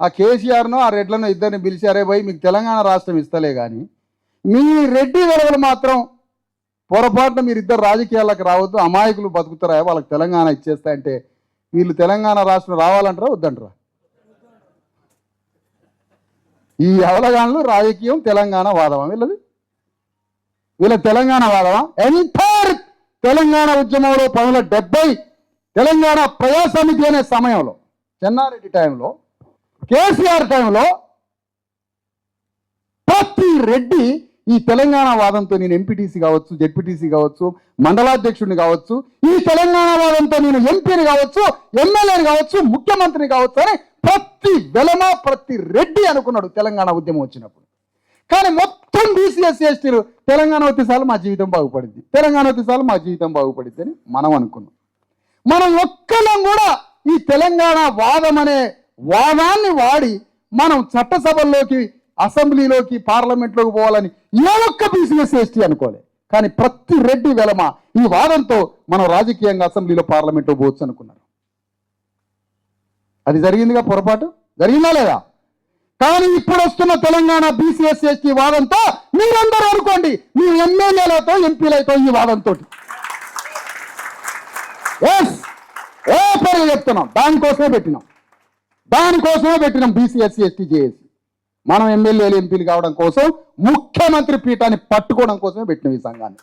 ఆ కేసీఆర్ను ఆ రెడ్లను ఇద్దరిని పిలిచారే పోయి మీకు తెలంగాణ రాష్ట్రం ఇస్తలే కానీ మీ రెడ్డి వెలువలు మాత్రం పొరపాటున మీరు ఇద్దరు రాజకీయాలకు రావద్దు అమాయకులు బతుకుతారా వాళ్ళకి తెలంగాణ ఇచ్చేస్తా అంటే వీళ్ళు తెలంగాణ రాష్ట్రం రావాలంటారా వద్దంటారా? ఈ అవలగాన్లు రాజకీయం తెలంగాణ వాదమా వీళ్ళది? వీళ్ళ తెలంగాణ వాదమా? ఎంటైర్ తెలంగాణ ఉద్యమంలో పంతొమ్మిది డెబ్బై తెలంగాణ ప్రజా సమితి అనే సమయంలో చెన్నారెడ్డి టైంలో కేసీఆర్ టైంలో ప్రతి రెడ్డి ఈ తెలంగాణ వాదంతో నేను ఎంపీటీసీ కావచ్చు జెడ్పీటీసీ కావచ్చు మండలాధ్యక్షుడిని కావచ్చు ఈ తెలంగాణ వాదంతో నేను ఎంపీని కావచ్చు ఎమ్మెల్యేని కావచ్చు ముఖ్యమంత్రిని కావచ్చు అని ప్రతి వెలమ ప్రతి రెడ్డి అనుకున్నాడు తెలంగాణ ఉద్యమం వచ్చినప్పుడు. కానీ మొత్తం బీసీఎస్ ఎస్టీలు తెలంగాణ వచ్చేసార్లు మా జీవితం బాగుపడింది తెలంగాణ వచ్చేసార్లు మా జీవితం బాగుపడింది అని మనం అనుకున్నాం. మనం ఒక్కలం కూడా ఈ తెలంగాణ వాదం అనే వాదాన్ని వాడి మనం చట్టసభల్లోకి అసెంబ్లీలోకి పార్లమెంట్లోకి పోవాలని ఏ ఒక్క బీసీఎస్ ఎస్టీ అనుకోలే. కానీ ప్రతి రెడ్డి వెలమ ఈ వాదంతో మనం రాజకీయంగా అసెంబ్లీలో పార్లమెంట్లో పోవచ్చు అనుకున్నారు. అది జరిగిందిగా పొరపాటు? జరిగిందా లేదా? కానీ ఇప్పుడు వస్తున్న తెలంగాణ బీసీఎస్ ఎస్టీ వాదంతో మీరందరూ అనుకోండి మీ ఎమ్మెల్యేలతో ఎంపీలతో ఈ వాదంతో ఏ పేరు చెప్తున్నాం? దానికోసమే పెట్టినాం. దానికోసమే పెట్టినాం బీసీఎస్సీ ఎస్టీ జేఏసీ మనం ఎమ్మెల్యేలు ఎంపీలు కావడం కోసం ముఖ్యమంత్రి పీఠాన్ని పట్టుకోవడం కోసమే పెట్టినాం ఈ సంఘాన్ని.